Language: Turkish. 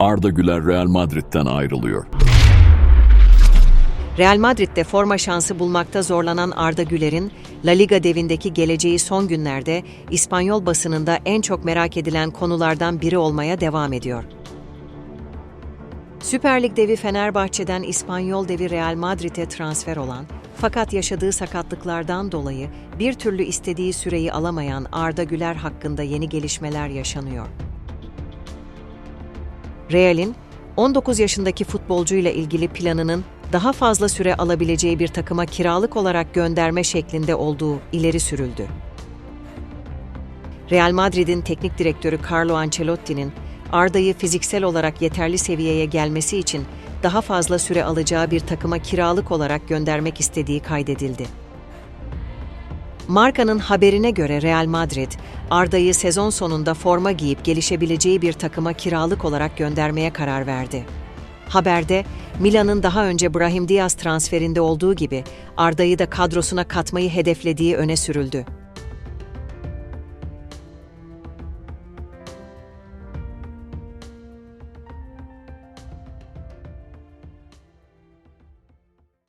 Arda Güler Real Madrid'den ayrılıyor. Real Madrid'de forma şansı bulmakta zorlanan Arda Güler'in La Liga devindeki geleceği son günlerde İspanyol basınında en çok merak edilen konulardan biri olmaya devam ediyor. Süper Lig devi Fenerbahçe'den İspanyol devi Real Madrid'e transfer olan fakat yaşadığı sakatlıklardan dolayı bir türlü istediği süreyi alamayan Arda Güler hakkında yeni gelişmeler yaşanıyor. Real'in 19 yaşındaki futbolcuyla ilgili planının daha fazla süre alabileceği bir takıma kiralık olarak gönderme şeklinde olduğu ileri sürüldü. Real Madrid'in teknik direktörü Carlo Ancelotti'nin Arda'yı fiziksel olarak yeterli seviyeye gelmesi için daha fazla süre alacağı bir takıma kiralık olarak göndermek istediği kaydedildi. Markanın haberine göre Real Madrid, Arda'yı sezon sonunda forma giyip gelişebileceği bir takıma kiralık olarak göndermeye karar verdi. Haberde, Milan'ın daha önce Brahim Diaz transferinde olduğu gibi Arda'yı da kadrosuna katmayı hedeflediği öne sürüldü.